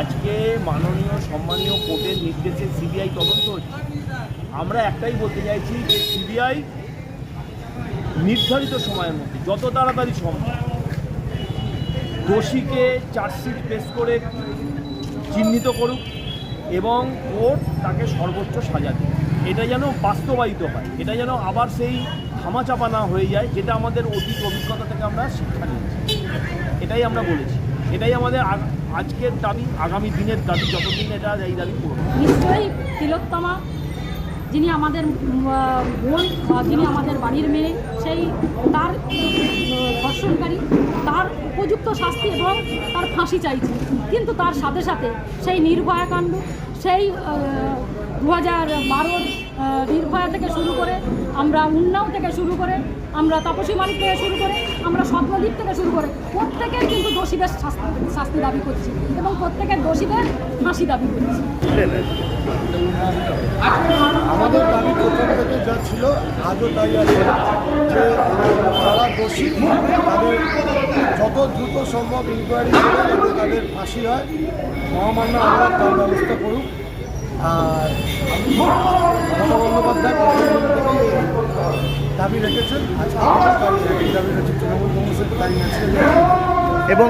আজকে মাননীয় সম্মানীয় কোর্টের নির্দেশে সিবিআই তদন্ত হচ্ছে। আমরা একটাই বলতে চাইছি যে সিবিআই নির্ধারিত সময়ের মধ্যে, যত তাড়াতাড়ি সম্ভব, দোষীকে চার্জশিট পেশ করে চিহ্নিত করুক এবং কোর্ট তাকে সর্বোচ্চ সাজা দেবে এটা যেন বাস্তবায়িত হয়, এটা যেন আবার সেই ধামাচাপা না হয়ে যায়, যেটা আমাদের অতীত অভিজ্ঞতা থেকে আমরা শিক্ষা নিয়েছি। এটাই আমরা বলেছি। এটাই আমাদের আজকের দাবি, আগামী দিনের দাবি, যতদিন এটা, এই দাবি নিশ্চয়ই তিলোত্তমা, যিনি আমাদের বোন যিনি আমাদের বাড়ির মেয়ে, সেই তার ধর্ষণকারী, তার উপযুক্ত শাস্তি এবং তার ফাঁসি চাইছি। কিন্তু তার সাথে সাথে সেই নির্ভয়া কাণ্ড, সেই দু হাজার বারোর নির্ভয়া থেকে শুরু করে, আমরা উন্নাও থেকে শুরু করে আমরা তাপসী মালিক থেকে শুরু করে, আমরা স্বপ্নদ্বীপ থেকে শুরু করে প্রত্যেকের কিন্তু দোষীদের শাস্তি দাবি করছি এবং প্রত্যেকের দোষীদের ফাঁসি দাবি করছি। আমাদের দাবি প্রথম থেকে যা ছিল, আজও তাই আছে যে দোষী, তাদের যত দ্রুত সম্ভব ইনকোয়ারি করে তাদের ফাঁসি হয়। মহামান্য আমরা তার ব্যবস্থা করুক। আর মমতা বন্দ্যোপাধ্যায় দাবি রেখেছেন। আজকে আমাদের দাবি রেখেছেন তৃণমূল কংগ্রেসের এবং